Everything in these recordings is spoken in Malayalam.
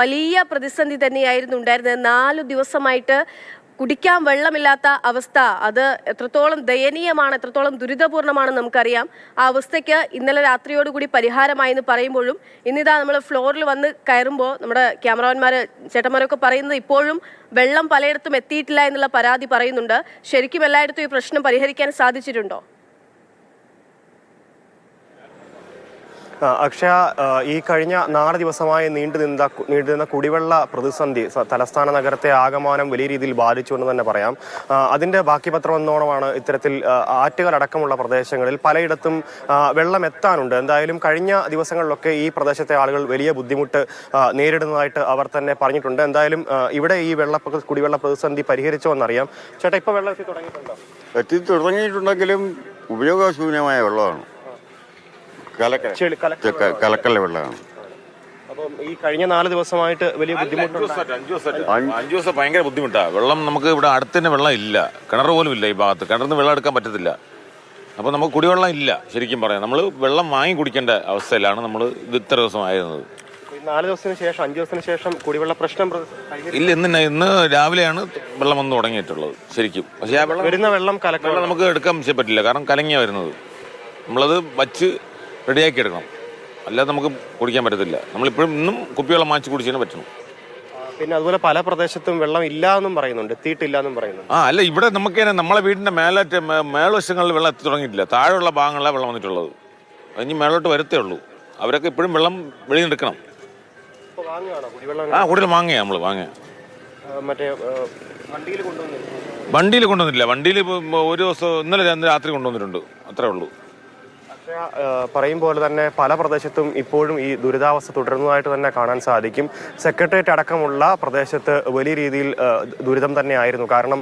വലിയ പ്രതിസന്ധി തന്നെയായിരുന്നു ഉണ്ടായിരുന്നത്. നാലു ദിവസമായിട്ട് കുടിക്കാൻ വെള്ളമില്ലാത്ത അവസ്ഥ. അത് എത്രത്തോളം ദയനീയമാണ് എത്രത്തോളം ദുരിതപൂർണമാണ് നമുക്കറിയാം. ആ അവസ്ഥയ്ക്ക് ഇന്നലെ രാത്രിയോടുകൂടി പരിഹാരമായി എന്ന് പറയുമ്പോഴും ഇന്നിതാ നമ്മൾ ഫ്ലോറിൽ വന്ന് കയറുമ്പോൾ നമ്മുടെ ക്യാമറമാന്മാർ ചേട്ടന്മാരൊക്കെ പറയുന്നത് ഇപ്പോഴും വെള്ളം പലയിടത്തും എത്തിയിട്ടില്ല എന്നുള്ള പരാതി പറയുന്നുണ്ട്. ശരിക്കും എല്ലായിടത്തും ഈ പ്രശ്നം പരിഹരിക്കാൻ സാധിച്ചിട്ടുണ്ടോ? അക്ഷയ ഈ കഴിഞ്ഞ നാല് ദിവസമായി നീണ്ടുനിന്ന നീണ്ടുനിന്ന കുടിവെള്ള പ്രതിസന്ധി തലസ്ഥാന നഗരത്തെ ആകമാനം വലിയ രീതിയിൽ ബാധിച്ചു എന്ന് തന്നെ പറയാം. അതിന്റെ ബാക്കി പത്രം എന്നോണമാണ് ഇത്തരത്തിൽ ആ, ആറ്റുകൾ അടക്കമുള്ള പ്രദേശങ്ങളിൽ പലയിടത്തും വെള്ളം എത്താനുണ്ട്. എന്തായാലും കഴിഞ്ഞ ദിവസങ്ങളിലൊക്കെ ഈ പ്രദേശത്തെ ആളുകൾ വലിയ ബുദ്ധിമുട്ട് നേരിടുന്നതായിട്ട് അവർ തന്നെ പറഞ്ഞിട്ടുണ്ട്. എന്തായാലും ഇവിടെ ഈ വെള്ള കുടിവെള്ള പ്രതിസന്ധി പരിഹരിച്ചോ എന്നറിയാം ചേട്ടാ ഇപ്പൊ വെള്ളം എത്തി തുടങ്ങിയിട്ടുണ്ടോ? എത്തി തുടങ്ങിയിട്ടുണ്ടെങ്കിലും ഉപയോഗശൂന്യമായ വെള്ളമാണ് കലക്ക ചെളി കലക്ക ക- കലക്കല്ല വെള്ളമാണ്. അപ്പം ഈ കഴിഞ്ഞ നാല് ദിവസമായിട്ട് വലിയ ബുദ്ധിമുട്ടുണ്ട് അഞ്ചു ദിവസം ഭയങ്കര ബുദ്ധിമുട്ടാണ് വെള്ളം നമുക്ക് ഇവിടെ അടുത്ത് തന്നെ വെള്ളം ഇല്ല. കിണർ പോലും ഇല്ല ഈ ഭാഗത്ത്. കിണറിൽ നിന്ന് വെള്ളം എടുക്കാൻ പറ്റത്തില്ല. അപ്പോൾ നമുക്ക് കുടിവെള്ളം ഇല്ല ശരിക്കും പറയാം. നമ്മൾ വെള്ളം വാങ്ങി കുടിക്കേണ്ട അവസ്ഥയിലാണ് നമ്മൾ ഇത് ഇത്ര ദിവസമായിരുന്നത്. ഈ നാല് ദിവസത്തിന് ശേഷം അഞ്ചു ദിവസത്തിന് ശേഷം കുടിവെള്ള പ്രശ്നം ഇല്ല ഇന്ന് ഇന്ന് രാവിലെയാണ് വെള്ളം വന്ന് തുടങ്ങിയിട്ടുള്ളത് ശരിക്കും. പക്ഷേ ആ വെള്ളം വരുന്ന വെള്ളം കലക്ക നമുക്ക് എടുക്കാൻ പറ്റില്ല കാരണം കലങ്ങിയാണ് വരുന്നത്. നമ്മളത് വച്ച് റെഡിയാക്കി എടുക്കണം അല്ലാതെ നമുക്ക് കുടിക്കാൻ പറ്റത്തില്ല. നമ്മളിപ്പോഴും ഇന്നും കുപ്പിവെള്ളം മാച്ച് കുടിച്ചതിന് പറ്റണം പിന്നെ അതുപോലെ പല പ്രദേശത്തും വെള്ളം ഇല്ല എന്നും പറയുന്നുണ്ട്. എത്തിയിട്ടില്ല എന്നും പറയുന്നുണ്ട്. ആ അല്ല ഇവിടെ നമുക്ക് നമ്മളെ വീടിന്റെ മേളവശങ്ങളിൽ മേൽവശങ്ങളിൽ വെള്ളം എത്തി തുടങ്ങിയിട്ടില്ല. താഴെയുള്ള ഭാഗങ്ങളിലാണ് വെള്ളം വന്നിട്ടുള്ളത്. ഇനി മേലോട്ട് വരത്തേ ഉള്ളൂ. അവരൊക്കെ ഇപ്പോഴും വെള്ളം വെളിയിൽ നിന്ന് എടുക്കണം കുടിവെള്ളം ആ കൂടുതൽ വാങ്ങിയ നമ്മൾ വാങ്ങിയ മറ്റേ വണ്ടിയിൽ കൊണ്ടുവന്നില്ല വണ്ടിയിൽ കൊണ്ടുവന്നില്ല വണ്ടിയിൽ ഒരു ദിവസം ഇന്നലെ രാത്രി കൊണ്ടുവന്നിട്ടുണ്ട്. അത്രേ ഉള്ളൂ. പറയും പോലെ തന്നെ പല പ്രദേശത്തും ഇപ്പോഴും ഈ ദുരിതാവസ്ഥ തുടരുന്നതായിട്ട് തന്നെ കാണാൻ സാധിക്കും. സെക്രട്ടേറിയറ്റ് അടക്കമുള്ള പ്രദേശത്ത് വലിയ രീതിയിൽ ദുരിതം തന്നെയായിരുന്നു. കാരണം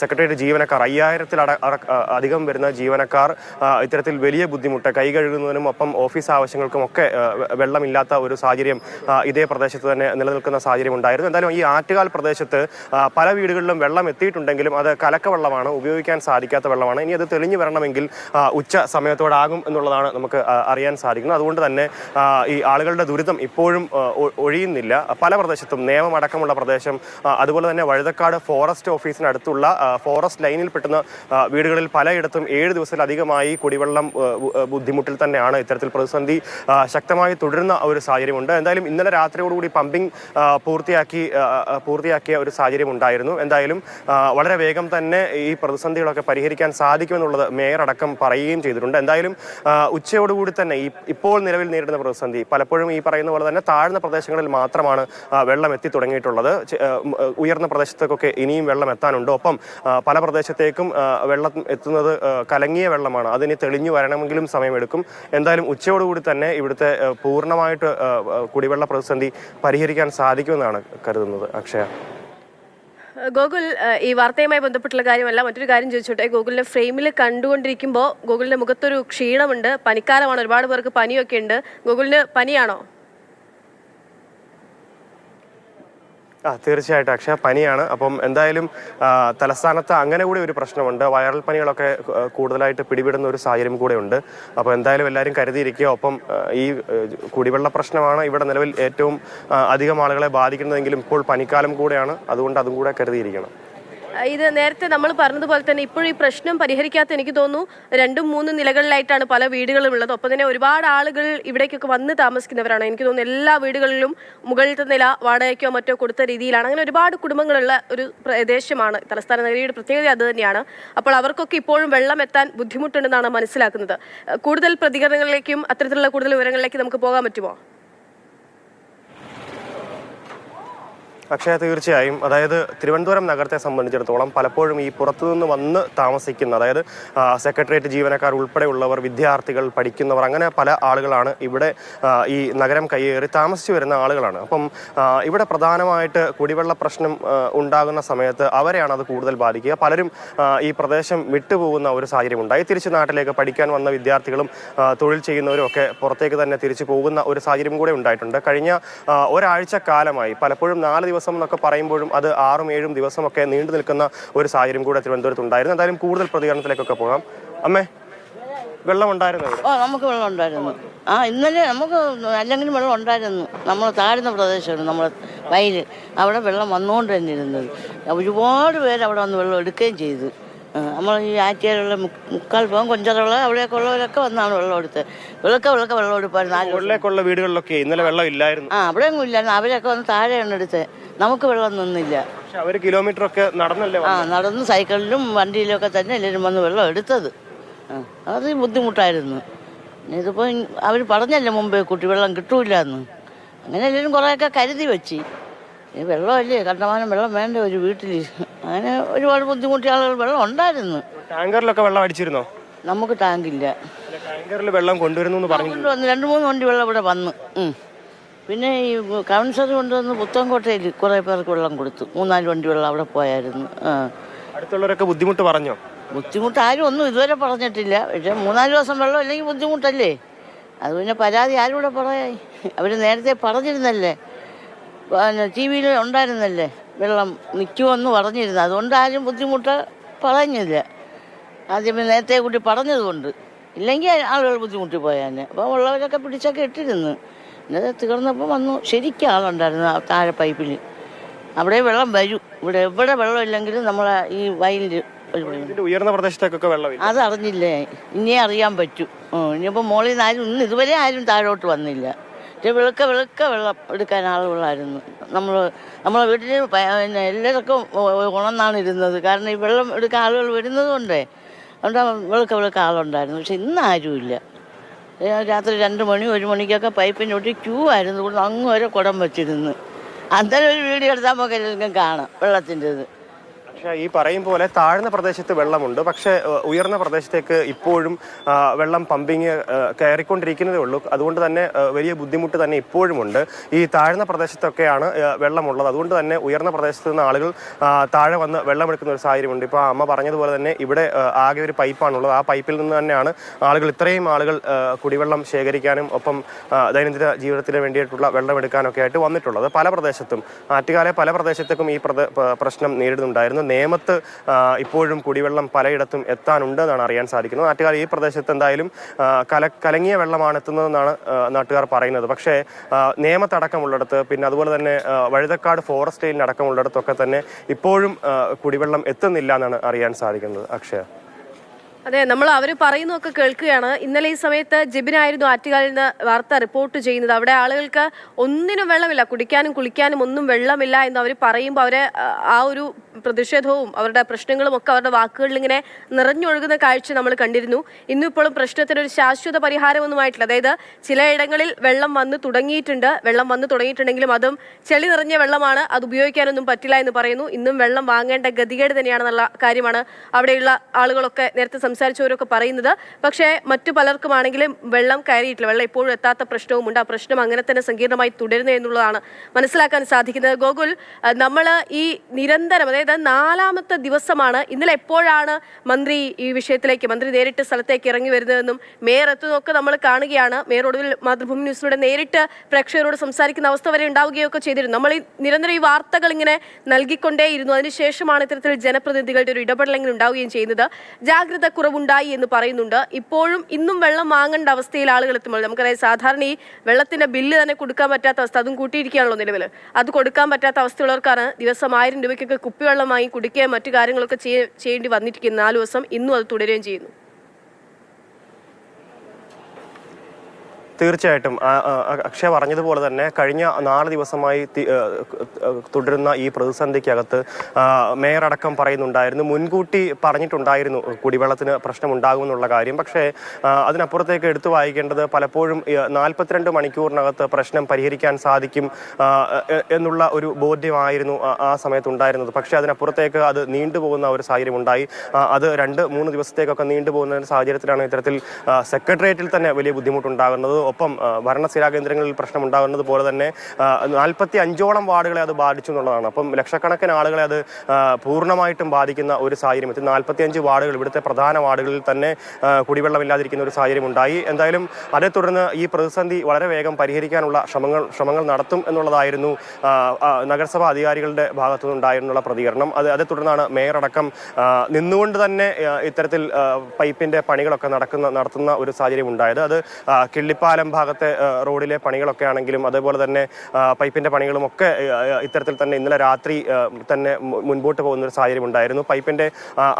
സെക്രട്ടേറിയറ്റ് ജീവനക്കാർ അയ്യായിരത്തിൽ അധികം വരുന്ന ജീവനക്കാർ ഇത്തരത്തിൽ വലിയ ബുദ്ധിമുട്ട് കൈ കഴുകുന്നതിനും ഒപ്പം ഓഫീസ് ആവശ്യങ്ങൾക്കും ഒക്കെ വെള്ളമില്ലാത്ത ഒരു സാഹചര്യം ഇതേ പ്രദേശത്ത് തന്നെ നിലനിൽക്കുന്ന സാഹചര്യം ഉണ്ടായിരുന്നു. എന്തായാലും ഈ ആറ്റുകാൽ പ്രദേശത്ത് പല വീടുകളിലും വെള്ളം എത്തിയിട്ടുണ്ടെങ്കിലും അത് കലക്ക വെള്ളമാണ് ഉപയോഗിക്കാൻ സാധിക്കാത്ത വെള്ളമാണ്. ഇനി അത് തെളിഞ്ഞു വരണമെങ്കിൽ ഉച്ച സമയത്തോടാകും എന്നുള്ളതാണ് നമുക്ക് അറിയാൻ സാധിക്കുന്നത്. അതുകൊണ്ട് തന്നെ ഈ ആളുകളുടെ ദുരിതം ഇപ്പോഴും ഒഴിയുന്നില്ല. പല പ്രദേശത്തും നേമം അടക്കമുള്ള പ്രദേശം അതുപോലെ തന്നെ വഴുതക്കാട് ഫോറസ്റ്റ് ഓഫീസിനടുത്തുള്ള ഫോറസ്റ്റ് ലൈനിൽ പെട്ടുന്ന വീടുകളിൽ പലയിടത്തും ഏഴ് ദിവസത്തിലധികമായി കുടിവെള്ളം ബുദ്ധിമുട്ടിൽ തന്നെയാണ് ഇത്തരത്തിൽ പ്രതിസന്ധി ശക്തമായി തുടരുന്ന ഒരു സാഹചര്യമുണ്ട്. എന്തായാലും ഇന്നലെ രാത്രിയോടുകൂടി പമ്പിംഗ് പൂർത്തിയാക്കി പൂർത്തിയാക്കിയ ഒരു സാഹചര്യം ഉണ്ടായിരുന്നു. എന്തായാലും വളരെ വേഗം തന്നെ ഈ പ്രതിസന്ധികളൊക്കെ പരിഹരിക്കാൻ സാധിക്കുമെന്നുള്ളത് മേയർ അടക്കം പറയുകയും ചെയ്തിട്ടുണ്ട്. എന്തായാലും ഉച്ചയോടുകൂടി തന്നെ ഈ ഇപ്പോൾ നിലവിൽ നേരിടുന്ന പ്രതിസന്ധി പലപ്പോഴും ഈ പറയുന്ന പോലെ തന്നെ താഴ്ന്ന പ്രദേശങ്ങളിൽ മാത്രമാണ് വെള്ളം എത്തി തുടങ്ങിയിട്ടുള്ളത്. ഉയർന്ന പ്രദേശത്തേക്കൊക്കെ ഇനിയും വെള്ളം എത്താനുണ്ട്. ഒപ്പം പല പ്രദേശത്തേക്കും വെള്ളം എത്തുന്നത് കലങ്ങിയ വെള്ളമാണ്. അതിന് തെളിഞ്ഞു വരണമെങ്കിലും സമയമെടുക്കും. എന്തായാലും ഉച്ചയോടുകൂടി തന്നെ ഇവിടുത്തെ പൂർണമായിട്ട് കുടിവെള്ള പ്രതിസന്ധി പരിഹരിക്കാൻ സാധിക്കുമെന്നാണ് കരുതുന്നത്. അക്ഷയ. ഗൂഗിൾ ഈ വാർത്തയുമായി ബന്ധപ്പെട്ടുള്ള കാര്യമല്ല മറ്റൊരു കാര്യം ചോദിച്ചോട്ടെ. ഗൂഗിളിന്റെ ഫ്രെയിമിൽ കണ്ടുകൊണ്ടിരിക്കുമ്പോൾ ഗൂഗിളിന്റെ മുഖത്തൊരു ക്ഷീണമുണ്ട് പനിക്കാലമാണ് ഒരുപാട് പേർക്ക് പനിയൊക്കെ ഉണ്ട് ഗൂഗിളിന് പനിയാണോ? ആ തീർച്ചയായിട്ടും അക്ഷയ പനിയാണ്. അപ്പം എന്തായാലും തലസ്ഥാനത്ത് അങ്ങനെ കൂടി ഒരു പ്രശ്നമുണ്ട്. വൈറൽ പനികളൊക്കെ കൂടുതലായിട്ട് പിടിപെടുന്ന ഒരു സാഹചര്യം കൂടെ ഉണ്ട്. അപ്പോൾ എന്തായാലും എല്ലാവരും കരുതിയിരിക്കുക. ഒപ്പം ഈ കുടിവെള്ള പ്രശ്നമാണ് ഇവിടെ നിലവിൽ ഏറ്റവും അധികം ആളുകളെ ബാധിക്കുന്നതെങ്കിലും ഇപ്പോൾ പനിക്കാലം കൂടെയാണ്. അതുകൊണ്ട് അതും കൂടെ കരുതിയിരിക്കണം. ഇത് നേരത്തെ നമ്മൾ പറഞ്ഞതുപോലെ തന്നെ ഇപ്പോഴും ഈ പ്രശ്നം പരിഹരിക്കാത്ത എനിക്ക് തോന്നുന്നു രണ്ടും മൂന്നും നിലകളിലായിട്ടാണ് പല വീടുകളും ഉള്ളത്. ഒപ്പം തന്നെ ഒരുപാട് ആളുകൾ ഇവിടേക്കൊക്കെ വന്ന് താമസിക്കുന്നവരാണ്. എനിക്ക് തോന്നുന്നു എല്ലാ വീടുകളിലും മുകളിലത്തെ നില വാടകയ്ക്കോ മറ്റോ കൊടുത്ത രീതിയിലാണ്. അങ്ങനെ ഒരുപാട് കുടുംബങ്ങളുള്ള ഒരു പ്രദേശമാണ് തലസ്ഥാന നഗരിയുടെ പ്രത്യേകത അത് തന്നെയാണ്. അപ്പോൾ അവർക്കൊക്കെ ഇപ്പോഴും വെള്ളം എത്താൻ ബുദ്ധിമുട്ടുണ്ടെന്നാണ് മനസ്സിലാക്കുന്നത്. കൂടുതൽ പ്രതികരണങ്ങളിലേക്കും അത്തരത്തിലുള്ള കൂടുതൽ വിവരങ്ങളിലേക്ക് നമുക്ക് പോകാൻ പറ്റുമോ? അക്ഷയ തീർച്ചയായും അതായത് തിരുവനന്തപുരം നഗരത്തെ സംബന്ധിച്ചിടത്തോളം പലപ്പോഴും ഈ പുറത്തുനിന്ന് വന്ന് താമസിക്കുന്ന അതായത് സെക്രട്ടേറിയറ്റ് ജീവനക്കാർ ഉൾപ്പെടെയുള്ളവർ വിദ്യാർത്ഥികൾ പഠിക്കുന്നവർ അങ്ങനെ പല ആളുകളാണ് ഇവിടെ ഈ നഗരം കയ്യേറി താമസിച്ചു വരുന്ന ആളുകളാണ്. അപ്പം ഇവിടെ പ്രധാനമായിട്ട് കുടിവെള്ള പ്രശ്നം ഉണ്ടാകുന്ന സമയത്ത് അവരെയാണ് അത് കൂടുതൽ ബാധിക്കുക. പലരും ഈ പ്രദേശം വിട്ടുപോകുന്ന ഒരു സാഹചര്യം ഉണ്ടായി തിരിച്ച് നാട്ടിലേക്ക് പഠിക്കാൻ വന്ന വിദ്യാർത്ഥികളും തൊഴിൽ ചെയ്യുന്നവരും ഒക്കെ പുറത്തേക്ക് തന്നെ തിരിച്ചു പോകുന്ന ഒരു സാഹചര്യം കൂടെ ഉണ്ടായിട്ടുണ്ട്. കഴിഞ്ഞ ഒരാഴ്ച കാലമായി പലപ്പോഴും നാല് ദിവസം എന്നൊക്കെ പറയുമ്പോഴും അത് ആറും ഏഴും ദിവസമൊക്കെ നീണ്ടു നിൽക്കുന്ന ഒരു സാഹചര്യം കൂടെ തിരുവനന്തപുരത്ത് ഉണ്ടായിരുന്നു. എന്തായാലും കൂടുതൽ പ്രതികരണത്തിലേക്കൊക്കെ പോകാം. അമ്മേ വെള്ളം ഉണ്ടായിരുന്നു ഓ നമുക്ക് വെള്ളം ഉണ്ടായിരുന്നു. ആ ഇന്നലെ നമുക്ക് അല്ലെങ്കിലും വെള്ളം ഉണ്ടായിരുന്നു. നമ്മൾ താഴ്ന്ന പ്രദേശമാണ് നമ്മൾ വയൽ അവിടെ വെള്ളം വന്നുകൊണ്ട് തന്നെ ഇരുന്നത്. ഒരുപാട് പേര് അവിടെ വന്ന് വെള്ളം എടുക്കുകയും ചെയ്തു. നമ്മൾ ഈ ആറ്റിയാലുള്ള മുക്ക് മുക്കാൽ പോകും കൊഞ്ചറുള്ള അവിടെയൊക്കെ ഉള്ളവരൊക്കെ വന്നാണ് വെള്ളം എടുത്തത് വെള്ളക്ക വെള്ളക്ക വെള്ളം എടുപ്പായിരുന്നു. വീടുകളിലൊക്കെ ഇന്നലെ വെള്ളം ഇല്ലായിരുന്നു. ആ അവിടെയൊന്നും ഇല്ലായിരുന്നു. അവരൊക്കെ വന്ന് താഴെയാണ് എടുത്ത്. നമുക്ക് വെള്ളം നിന്നില്ല. പക്ഷെ അവർ കിലോമീറ്റർ ഒക്കെ നടന്നല്ലേ ആ നടന്ന് സൈക്കിളിലും വണ്ടിയിലും ഒക്കെ തന്നെ എല്ലാവരും വന്ന് വെള്ളം എടുത്തത്. അത് ബുദ്ധിമുട്ടായിരുന്നു. ഇതിപ്പോൾ അവർ പറഞ്ഞല്ലേ മുമ്പേ കുട്ടിവെള്ളം കിട്ടൂല എന്ന് അങ്ങനെ എല്ലാവരും കുറേയൊക്കെ കരുതി വെച്ച്. ഈ വെള്ളമല്ലേ? കണ്ടമാനം വെള്ളം വേണ്ട ഒരു വീട്ടിൽ അങ്ങനെ ഒരുപാട് ബുദ്ധിമുട്ടിയ ആളുകൾ വെള്ളം ഉണ്ടായിരുന്നു. ടാങ്കറിലൊക്കെ വെള്ളം അടിച്ചിരുന്നോ? നമുക്ക് ടാങ്കില്ല. ടാങ്കറിൽ വെള്ളം കൊണ്ടുവരുന്നു കൊണ്ടുവന്ന് രണ്ട് മൂന്ന് വണ്ടി വെള്ളം ഇവിടെ വന്നു. പിന്നെ ഈ കൗൺസിലർ കൊണ്ടുവന്ന് പുത്തൻകോട്ടയിൽ കുറേ പേർക്ക് വെള്ളം കൊടുത്തു. മൂന്നാൽ വണ്ടി വെള്ളം അവിടെ പോയായിരുന്നു. ആ. അടുത്തുള്ളവരൊക്കെ ബുദ്ധിമുട്ട് പറഞ്ഞോ? ബുദ്ധിമുട്ട് ആരും ഒന്നും ഇതുവരെ പറഞ്ഞിട്ടില്ല. പക്ഷെ മൂന്നാൽ ദിവസം വെള്ളം ഇല്ലെങ്കിൽ ബുദ്ധിമുട്ടല്ലേ? അത് പിന്നെ പരാതി ആരും ഇവിടെ പറയായി അവർ നേരത്തെ പറഞ്ഞിരുന്നല്ലേ? പിന്നെ ടി വിയിൽ ഉണ്ടായിരുന്നല്ലേ? വെള്ളം നിൽക്കുമെന്ന് പറഞ്ഞിരുന്നു. അതുകൊണ്ട് ആരും ബുദ്ധിമുട്ട് പറഞ്ഞില്ല. ആദ്യമേ നേരത്തെ കൂട്ടി പറഞ്ഞതുകൊണ്ട്. ഇല്ലെങ്കിൽ ആളുകൾ ബുദ്ധിമുട്ടി പോയാൽ അപ്പോൾ ഉള്ളവരൊക്കെ പിടിച്ചൊക്കെ ഇട്ടിരുന്നു. പിന്നെ തീർന്നപ്പോൾ വന്നു. ശരിക്കും ആളുണ്ടായിരുന്നു ആ താഴെ പൈപ്പിൽ. അവിടെ വെള്ളം വരും. ഇവിടെ എവിടെ വെള്ളം ഇല്ലെങ്കിലും നമ്മളെ ഈ വയലിൽ ഉയർന്ന പ്രദേശത്തേക്കൊക്കെ വെള്ളം അത് അറിഞ്ഞില്ലേ? ഇനിയേ അറിയാൻ പറ്റൂ. ഇനിയിപ്പോൾ മോളിൽ നിന്ന് ആരും ഇന്ന് ഇതുവരെ ആരും താഴോട്ട് വന്നില്ല. വെളുക്ക വെളുക്ക വെള്ളം എടുക്കാൻ ആളുകളായിരുന്നു നമ്മൾ നമ്മളെ വീട്ടിൽ പിന്നെ എല്ലാവർക്കും ഉണന്നാണ് ഇരുന്നത്. കാരണം ഈ വെള്ളം എടുക്കാൻ ആളുകൾ വരുന്നത് കൊണ്ടേ അതുകൊണ്ട് വെളുക്ക വെളുക്ക ആളുണ്ടായിരുന്നു. പക്ഷെ ഇന്ന് ആരുമില്ല. രാത്രി രണ്ട് മണി ഒരു മണിക്കൊക്കെ പൈപ്പിന്റെ ഒട്ടി ക്യൂ ആയിരുന്നു. അങ്ങ് വരെ കുടം വെച്ചിരുന്നു. അന്നേരം ഒരു വീഡിയോ എടുത്താൽ നമുക്ക് എല്ലാവർക്കും കാണാം വെള്ളത്തിന്റെത്. പക്ഷേ ഈ പറയും പോലെ താഴ്ന്ന പ്രദേശത്ത് വെള്ളമുണ്ട്. പക്ഷേ ഉയർന്ന പ്രദേശത്തേക്ക് ഇപ്പോഴും വെള്ളം പമ്പിങ് കയറിക്കൊണ്ടിരിക്കുന്നതേ ഉള്ളൂ. അതുകൊണ്ട് തന്നെ വലിയ ബുദ്ധിമുട്ട് തന്നെ ഇപ്പോഴുമുണ്ട്. ഈ താഴ്ന്ന പ്രദേശത്തൊക്കെയാണ് വെള്ളമുള്ളത്. അതുകൊണ്ട് തന്നെ ഉയർന്ന പ്രദേശത്ത് നിന്ന് ആളുകൾ താഴെ വന്ന് വെള്ളമെടുക്കുന്ന ഒരു സാഹചര്യമുണ്ട്. ഇപ്പോൾ അമ്മ പറഞ്ഞതുപോലെ തന്നെ ഇവിടെ ആകെ ഒരു പൈപ്പാണുള്ളത്. ആ പൈപ്പിൽ നിന്ന് തന്നെയാണ് ആളുകൾ ഇത്രയും ആളുകൾ കുടിവെള്ളം ശേഖരിക്കാനും ഒപ്പം ദൈനംദിന ജീവിതത്തിന് വേണ്ടിയിട്ടുള്ള വെള്ളം എടുക്കാനൊക്കെ ആയിട്ട് വന്നിട്ടുള്ളത്. പല പ്രദേശത്തും ആറ്റുകാലെ പല പ്രദേശത്തേക്കും ഈ പ്രശ്നം നേരിടുന്നുണ്ടായിരുന്നു. നേമത്ത് ഇപ്പോഴും കുടിവെള്ളം പലയിടത്തും എത്താനുണ്ട് എന്നാണ് അറിയാൻ സാധിക്കുന്നത്. നാട്ടുകാർ ഈ പ്രദേശത്ത് എന്തായാലും കല കലങ്ങിയ വെള്ളമാണ് എത്തുന്നതെന്നാണ് നാട്ടുകാർ പറയുന്നത്. പക്ഷേ നേമത്തടക്കമുള്ളിടത്ത് പിന്നെ അതുപോലെ തന്നെ വഴുതക്കാട് ഫോറസ്റ്റ് ഏരിയയിലടക്കമുള്ളിടത്തൊക്കെ തന്നെ ഇപ്പോഴും കുടിവെള്ളം എത്തുന്നില്ല എന്നാണ് അറിയാൻ സാധിക്കുന്നത്. അക്ഷയ. അതെ നമ്മൾ അവർ പറയുന്നതൊക്കെ കേൾക്കുകയാണ്. ഇന്നലെ ഈ സമയത്ത് ജിബിനായിരുന്നു ആറ്റുകാലിൽ നിന്ന് വാർത്ത റിപ്പോർട്ട് ചെയ്യുന്നത്. അവിടെ ആളുകൾക്ക് ഒന്നിനും വെള്ളമില്ല. കുടിക്കാനും കുളിക്കാനും ഒന്നും വെള്ളമില്ല എന്ന് അവർ പറയുമ്പോൾ അവരെ ആ, ഒരു പ്രതിഷേധവും അവരുടെ പ്രശ്നങ്ങളും ഒക്കെ അവരുടെ വാക്കുകളിൽ ഇങ്ങനെ നിറഞ്ഞൊഴുകുന്ന കാഴ്ച നമ്മൾ കണ്ടിരുന്നു. ഇന്നിപ്പോഴും പ്രശ്നത്തിന് ഒരു ശാശ്വത പരിഹാരമൊന്നുമായിട്ടില്ല അതായത് ചിലയിടങ്ങളിൽ വെള്ളം വന്ന് തുടങ്ങിയിട്ടുണ്ട്. വെള്ളം വന്ന് തുടങ്ങിയിട്ടുണ്ടെങ്കിലും അതും ചെളി നിറഞ്ഞ വെള്ളമാണ്. അത് ഉപയോഗിക്കാനൊന്നും പറ്റില്ല എന്ന് പറയുന്നു. ഇന്നും വെള്ളം വാങ്ങേണ്ട ഗതികേട് തന്നെയാണെന്നുള്ള കാര്യമാണ് അവിടെയുള്ള ആളുകളൊക്കെ നേരത്തെ സംസാരിച്ചവരൊക്കെ പറയുന്നത്. പക്ഷേ മറ്റു പലർക്കുമാണെങ്കിലും വെള്ളം കയറിയിട്ടില്ല. വെള്ളം ഇപ്പോഴും എത്താത്ത പ്രശ്നവും ഉണ്ട് ആ പ്രശ്നം അങ്ങനെ തന്നെ സങ്കീർണമായി തുടരുന്നു എന്നുള്ളതാണ് മനസ്സിലാക്കാൻ സാധിക്കുന്നത്. ഗോകുൽ നമ്മൾ ഈ നിരന്തരം അതായത് നാലാമത്തെ ദിവസമാണ് ഇന്നലെ എപ്പോഴാണ് മന്ത്രി ഈ വിഷയത്തിലേക്ക് മന്ത്രി നേരിട്ട് സ്ഥലത്തേക്ക് ഇറങ്ങി വരുന്നതെന്നും മേയർ എത്തുന്നതൊക്കെ നമ്മൾ കാണുകയാണ്. മേയർ ഒടുവിൽ മാതൃഭൂമി ന്യൂസിലൂടെ നേരിട്ട് പ്രേക്ഷകരോട് സംസാരിക്കുന്ന അവസ്ഥ വരെ ഉണ്ടാവുകയൊക്കെ ചെയ്തിരുന്നു. നമ്മൾ ഈ നിരന്തരം ഈ വാർത്തകൾ ഇങ്ങനെ നൽകിക്കൊണ്ടേയിരുന്നു. അതിനുശേഷമാണ് ഇത്തരത്തിൽ ജനപ്രതിനിധികളുടെ ഒരു ഇടപെടലെങ്കിലും ഉണ്ടാവുകയും ചെയ്യുന്നത്. ജാഗ്രത കുറവുണ്ടായി എന്ന് പറയുന്നുണ്ട്. ഇപ്പോഴും ഇന്നും വെള്ളം വാങ്ങേണ്ട അവസ്ഥയിൽ ആളുകൾ എത്തുമ്പോൾ നമുക്കറിയാം സാധാരണ ഈ വെള്ളത്തിന്റെ ബില്ല് തന്നെ കൊടുക്കാൻ പറ്റാത്ത അവസ്ഥ. അതും കൂട്ടിയിരിക്കുകയാണല്ലോ നിലവിൽ അത് കൊടുക്കാൻ പറ്റാത്ത അവസ്ഥയുള്ളവർക്കാണ് ദിവസം ആയിരം രൂപയ്ക്കൊക്കെ കുപ്പിവെള്ളം വാങ്ങി കുടിക്കുകയും മറ്റു കാര്യങ്ങളൊക്കെ ചെയ്യേണ്ടി വന്നിരിക്കുന്നു നാല് ദിവസം ഇന്നും അത് തുടരുകയും ചെയ്യുന്നു. തീർച്ചയായിട്ടും. അക്ഷയ പറഞ്ഞതുപോലെ തന്നെ കഴിഞ്ഞ നാല് ദിവസമായി തുടരുന്ന ഈ പ്രതിസന്ധിക്കകത്ത് മേയർ അടക്കം പറയുന്നുണ്ടായിരുന്നു. മുൻകൂട്ടി പറഞ്ഞിട്ടുണ്ടായിരുന്നു കുടിവെള്ളത്തിന് പ്രശ്നമുണ്ടാകുമെന്നുള്ള കാര്യം. പക്ഷേ അതിനപ്പുറത്തേക്ക് എടുത്തു വായിക്കേണ്ടത് പലപ്പോഴും നാൽപ്പത്തിരണ്ട് മണിക്കൂറിനകത്ത് പ്രശ്നം പരിഹരിക്കാൻ സാധിക്കും എന്നുള്ള ഒരു ബോധ്യമായിരുന്നു ആ- സമയത്തുണ്ടായിരുന്നത്. പക്ഷേ അതിനപ്പുറത്തേക്ക് അത് നീണ്ടുപോകുന്ന ഒരു സാഹചര്യം ഉണ്ടായി അത് രണ്ട് മൂന്ന് ദിവസത്തേക്കൊക്കെ നീണ്ടുപോകുന്ന സാഹചര്യത്തിലാണ് ഇത്തരത്തിൽ സെക്രട്ടേറിയറ്റിൽ തന്നെ വലിയ ബുദ്ധിമുട്ടുണ്ടാകുന്നത്. ഒപ്പം ഭരണ ഭരണസ്ഥിരാ കേന്ദ്രങ്ങളിൽ പ്രശ്നം ഉണ്ടാകുന്നത് പോലെ തന്നെ നാൽപ്പത്തി അഞ്ചോളം വാർഡുകളെ അത് ബാധിച്ചു എന്നുള്ളതാണ്. അപ്പം ലക്ഷക്കണക്കിന് ആളുകളെ അത് പൂർണമായിട്ടും ബാധിക്കുന്ന ഒരു സാഹചര്യം. എത്തി നാൽപ്പത്തി അഞ്ച് വാർഡുകൾ ഇവിടുത്തെ പ്രധാന വാർഡുകളിൽ തന്നെ കുടിവെള്ളമില്ലാതിരിക്കുന്ന ഒരു സാഹചര്യം ഉണ്ടായി. എന്തായാലും അതേ തുടർന്ന് ഈ പ്രതിസന്ധി വളരെ വേഗം പരിഹരിക്കാനുള്ള ശ്രമങ്ങൾ ശ്രമങ്ങൾ നടത്തും എന്നുള്ളതായിരുന്നു നഗരസഭാ അധികാരികളുടെ ഭാഗത്തു നിന്നുണ്ടായിരുന്നുള്ള പ്രതികരണം. അത് അതേ തുടർന്നാണ് മേയർ അടക്കം നിന്നുകൊണ്ട് തന്നെ ഇത്തരത്തിൽ പൈപ്പിന്റെ പണികളൊക്കെ നടക്കുന്ന നടത്തുന്ന ഒരു സാഹചര്യം ഉണ്ടായത്. അത് ആ, കിള്ളിപ്പാലം ഭാഗത്തെ റോഡിലെ പണികളൊക്കെ ആണെങ്കിലും അതേപോലെ തന്നെ പൈപ്പിന്റെ പണികളും ഒക്കെ ഇത്തരത്തിൽ തന്നെ ഇന്നലെ രാത്രി തന്നെ മുൻപോട്ട് പോകുന്ന ഒരു സാഹചര്യം ഉണ്ടായിരുന്നു പൈപ്പിന്റെ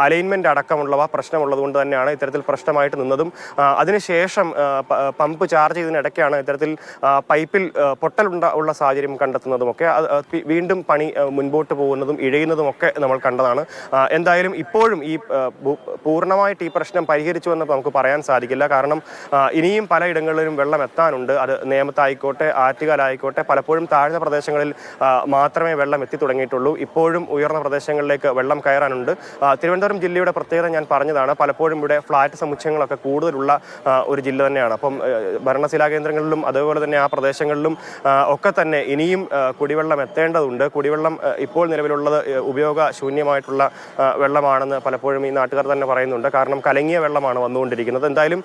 അലൈൻമെന്റ് അടക്കമുള്ളവ പ്രശ്നമുള്ളത് കൊണ്ട് തന്നെയാണ് ഇത്തരത്തിൽ പ്രശ്നമായിട്ട് നിന്നതും അതിനുശേഷം പമ്പ് ചാർജ് ചെയ്തതിനിടയ്ക്കാണ് ഇത്തരത്തിൽ പൈപ്പിൽ പൊട്ടലുണ്ട ഉള്ള സാഹചര്യം കണ്ടെത്തുന്നതുമൊക്കെ വീണ്ടും പണി മുൻപോട്ട് പോകുന്നതും ഇഴയുന്നതുമൊക്കെ നമ്മൾ കണ്ടതാണ്. എന്തായാലും ഇപ്പോഴും ഈ പൂർണമായിട്ട് ഈ പ്രശ്നം പരിഹരിച്ചു എന്ന് നമുക്ക് പറയാൻ സാധിക്കില്ല. കാരണം ഇനിയും പലയിടങ്ങളിലും വെള്ളം എത്താനുണ്ട്. അത് നേമത്തായിക്കോട്ടെ ആറ്റുകാലായിക്കോട്ടെ പലപ്പോഴും താഴ്ന്ന പ്രദേശങ്ങളിൽ മാത്രമേ വെള്ളം എത്തി തുടങ്ങിയിട്ടുള്ളൂ. ഇപ്പോഴും ഉയർന്ന പ്രദേശങ്ങളിലേക്ക് വെള്ളം കയറാനുണ്ട്. തിരുവനന്തപുരം ജില്ലയുടെ പ്രത്യേകത ഞാൻ പറഞ്ഞതാണ്. പലപ്പോഴും ഇവിടെ ഫ്ലാറ്റ് സമുച്ചയങ്ങളൊക്കെ കൂടുതലുള്ള ഒരു ജില്ല തന്നെയാണ്. അപ്പം ഭരണശിലാ കേന്ദ്രങ്ങളിലും അതുപോലെ തന്നെ ആ പ്രദേശങ്ങളിലും ഒക്കെ തന്നെ ഇനിയും കുടിവെള്ളം എത്തേണ്ടതുണ്ട്. കുടിവെള്ളം ഇപ്പോൾ നിലവിലുള്ളത് ഉപയോഗ ഉപയോഗശൂന്യമായിട്ടുള്ള വെള്ളമാണെന്ന് പലപ്പോഴും ഈ നാട്ടുകാർ തന്നെ പറയുന്നുണ്ട്. കാരണം കലങ്ങിയ വെള്ളമാണ് വന്നുകൊണ്ടിരിക്കുന്നത്. എന്തായാലും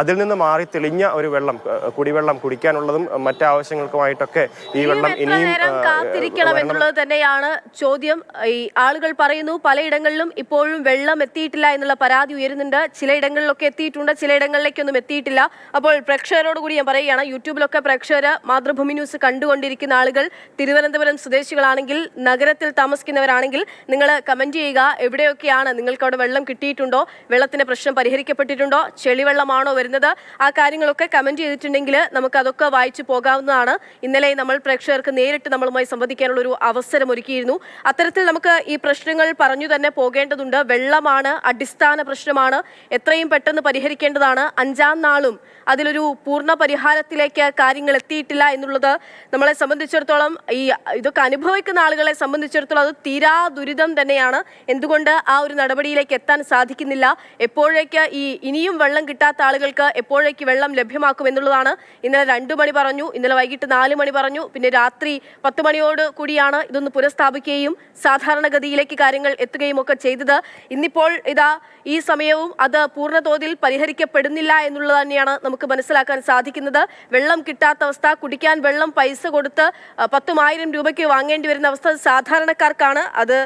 അതിൽ നിന്ന് മാറി തെളിഞ്ഞ ഒരു വെള്ളം കുടിവെള്ളം കുടിക്കാനുള്ളതും മറ്റാവശ്യങ്ങൾക്കുമായിട്ടൊക്കെ മറ്റ് ആവശ്യങ്ങൾക്കുമായിട്ടൊക്കെ ഈ വെള്ളം ഇനിയും കാത്തിരിക്കണം. എന്നുള്ളത് തന്നെയാണ് ചോദ്യം. ഈ ആളുകൾ പറയുന്നു പലയിടങ്ങളിലും ഇപ്പോഴും വെള്ളം എത്തിയിട്ടില്ല എന്നുള്ള പരാതി ഉയരുന്നുണ്ട്. ചിലയിടങ്ങളിലൊക്കെ എത്തിയിട്ടുണ്ട് ചിലയിടങ്ങളിലേക്കൊന്നും എത്തിയിട്ടില്ല. അപ്പോൾ പ്രേക്ഷകരോട് കൂടി ഞാൻ പറയുകയാണ് യൂട്യൂബിലൊക്കെ പ്രേക്ഷകർ മാതൃഭൂമി ന്യൂസ് കണ്ടുകൊണ്ടിരിക്കുന്ന ആളുകൾ തിരുവനന്തപുരം സ്വദേശികളാണെങ്കിൽ നഗരത്തിൽ താമസിക്കുന്നവരാണെങ്കിൽ നിങ്ങൾ കമന്റ് ചെയ്യുക എവിടെയൊക്കെയാണ് നിങ്ങൾക്ക് അവിടെ വെള്ളം കിട്ടിയിട്ടുണ്ടോ വെള്ളത്തിന്റെ പ്രശ്നം പരിഹരിക്കപ്പെട്ടിട്ടുണ്ടോ ചെളിവെള്ളമാണോ വരുന്നത് ആ കാര്യങ്ങളൊക്കെ കമന്റ് ചെയ്തിട്ടുണ്ടെങ്കിൽ നമുക്ക് അതൊക്കെ വായിച്ചു പോകാവുന്നതാണ്. ഇന്നലെ നമ്മൾ പ്രേക്ഷകർക്ക് നേരിട്ട് നമ്മളുമായി സംവദിക്കാനുള്ള ഒരു അവസരം ഒരുക്കിയിരുന്നു അത്തരത്തിൽ നമുക്ക് ഈ പ്രശ്നങ്ങൾ പറഞ്ഞു തന്നെ പോകേണ്ടതുണ്ട്. വെള്ളമാണ് അടിസ്ഥാന പ്രശ്നമാണ്. എത്രയും പെട്ടെന്ന് പരിഹരിക്കേണ്ടതാണ്. അഞ്ചാം നാളും അതിലൊരു പൂർണ പരിഹാരത്തിലേക്ക് കാര്യങ്ങൾ എത്തിയിട്ടില്ല എന്നുള്ളത് നമ്മളെ സംബന്ധിച്ചിടത്തോളം ഈ ഇതൊക്കെ അനുഭവിക്കുന്ന ആളുകളെ സംബന്ധിച്ചിടത്തോളം അത് തീരാ ദുരിതം തന്നെയാണ്. എന്തുകൊണ്ട് ആ ഒരു നടപടിയിലേക്ക് എത്താൻ സാധിക്കുന്നില്ല? എപ്പോഴേക്ക് ഈ ഇനിയും വെള്ളം കിട്ടാത്ത ആളുകൾക്ക് എപ്പോഴേക്ക് വെള്ളം ലഭ്യമാക്കും എന്നുള്ളതാണ് ഇന്നലെ രണ്ടു മണി പറഞ്ഞു ഇന്നലെ വൈകിട്ട് നാല് മണി പറഞ്ഞു പിന്നെ രാത്രി പത്ത് മണിയോട് കൂടിയാണ് ഇതൊന്ന് പുനഃസ്ഥാപിക്കുകയും സാധാരണഗതിയിലേക്ക് കാര്യങ്ങൾ എത്തുകയും ഒക്കെ ചെയ്തത്. ഇന്നിപ്പോൾ ഇതാ ഈ സമയവും അത് പൂർണതോതിൽ പരിഹരിക്കപ്പെടുന്നില്ല എന്നുള്ളത് തന്നെയാണ് നമുക്ക് മനസ്സിലാക്കാൻ സാധിക്കുന്നത്. വെള്ളം കിട്ടാത്ത അവസ്ഥ കുടിക്കാൻ വെള്ളം പൈസ കൊടുത്ത് പത്തുമായിരം രൂപയ്ക്ക് വാങ്ങേണ്ടി വരുന്ന അവസ്ഥ സാധാരണക്കാർക്കാണ്. അത്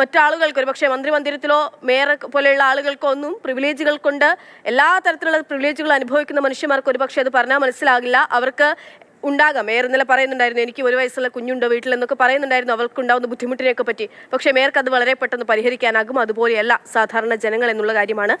മറ്റാളുകൾക്ക് ഒരു പക്ഷേ മന്ത്രിമന്ദിരത്തിലോ മേയർ പോലെയുള്ള ആളുകൾക്കോ ഒന്നും പ്രിവിലേജുകൾ കൊണ്ട് എല്ലാ തരത്തിലുള്ള പ്രിവിലേജുകൾ അനുഭവിക്കുന്ന മനുഷ്യന്മാർക്ക് ഒരു പക്ഷേ അത് പറഞ്ഞാൽ മനസ്സിലാകില്ല. അവർക്ക് ഉണ്ടാകാം. മേയർ ഇന്നലെ പറയുന്നുണ്ടായിരുന്നു എനിക്ക് ഒരു വയസ്സുള്ള കുഞ്ഞുണ്ട് വീട്ടിൽ? എന്നൊക്കെ പറയുന്നുണ്ടായിരുന്നു. അവർക്ക് ഉണ്ടാകുന്ന ബുദ്ധിമുട്ടിനെയൊക്കെ പറ്റി. പക്ഷേ മേയർക്ക് അത് വളരെ പെട്ടെന്ന് പരിഹരിക്കാനാകും. അതുപോലെയല്ല സാധാരണ ജനങ്ങൾ എന്നുള്ള കാര്യമാണ്.